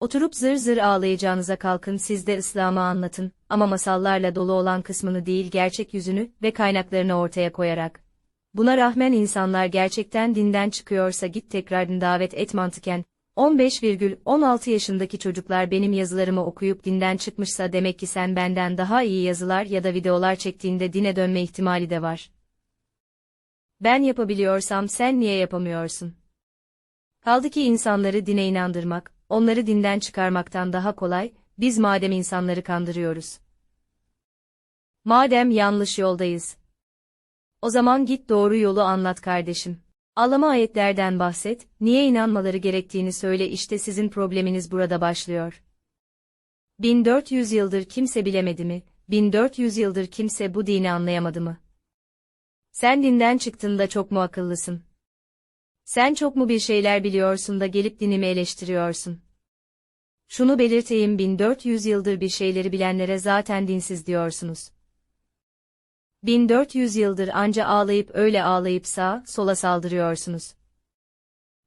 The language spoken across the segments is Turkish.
Oturup zır zır ağlayacağınıza kalkın siz de İslam'ı anlatın ama masallarla dolu olan kısmını değil gerçek yüzünü ve kaynaklarını ortaya koyarak. Buna rağmen insanlar gerçekten dinden çıkıyorsa git tekrardan davet et mantıken, 15,16 yaşındaki çocuklar benim yazılarımı okuyup dinden çıkmışsa demek ki sen benden daha iyi yazılar ya da videolar çektiğinde dine dönme ihtimali de var. Ben yapabiliyorsam sen niye yapamıyorsun? Kaldı ki insanları dine inandırmak, onları dinden çıkarmaktan daha kolay, biz madem insanları kandırıyoruz. Madem yanlış yoldayız. O zaman git doğru yolu anlat kardeşim. Ağlama ayetlerden bahset, niye inanmaları gerektiğini söyle işte sizin probleminiz burada başlıyor. 1400 yıldır kimse bilemedi mi, 1400 yıldır kimse bu dini anlayamadı mı? Sen dinden çıktığında çok mu akıllısın? Sen çok mu bir şeyler biliyorsun da gelip dinimi eleştiriyorsun? Şunu belirteyim 1400 yıldır bir şeyleri bilenlere zaten dinsiz diyorsunuz. 1400 yıldır anca ağlayıp öyle ağlayıp sağa, sola saldırıyorsunuz.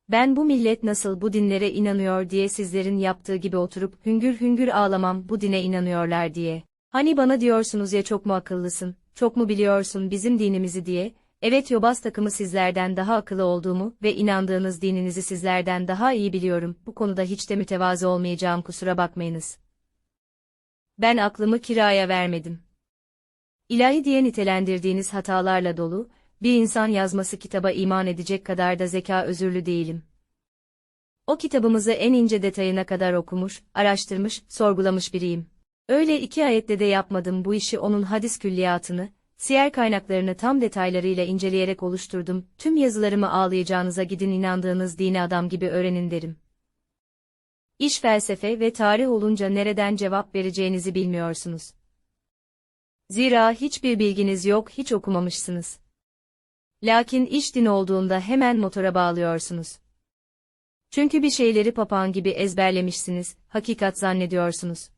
Ben bu millet nasıl bu dinlere inanıyor diye sizlerin yaptığı gibi oturup hüngür hüngür ağlamam bu dine inanıyorlar diye. Hani bana diyorsunuz ya çok mu akıllısın, çok mu biliyorsun bizim dinimizi diye, evet yobaz takımı sizlerden daha akıllı olduğumu ve inandığınız dininizi sizlerden daha iyi biliyorum, bu konuda hiç de mütevazı olmayacağım kusura bakmayınız. Ben aklımı kiraya vermedim. İlahi diye nitelendirdiğiniz hatalarla dolu, bir insan yazması kitaba iman edecek kadar da zeka özürlü değilim. O kitabımızı en ince detayına kadar okumuş, araştırmış, sorgulamış biriyim. Öyle iki ayette de yapmadım bu işi onun hadis külliyatını, siyer kaynaklarını tam detaylarıyla inceleyerek oluşturdum, tüm yazılarımı ağlayacağınıza gidin inandığınız dini adam gibi öğrenin derim. İş felsefe ve tarih olunca nereden cevap vereceğinizi bilmiyorsunuz. Zira hiçbir bilginiz yok, hiç okumamışsınız. Lakin iş din olduğunda hemen motora bağlıyorsunuz. Çünkü bir şeyleri papağan gibi ezberlemişsiniz, hakikat zannediyorsunuz.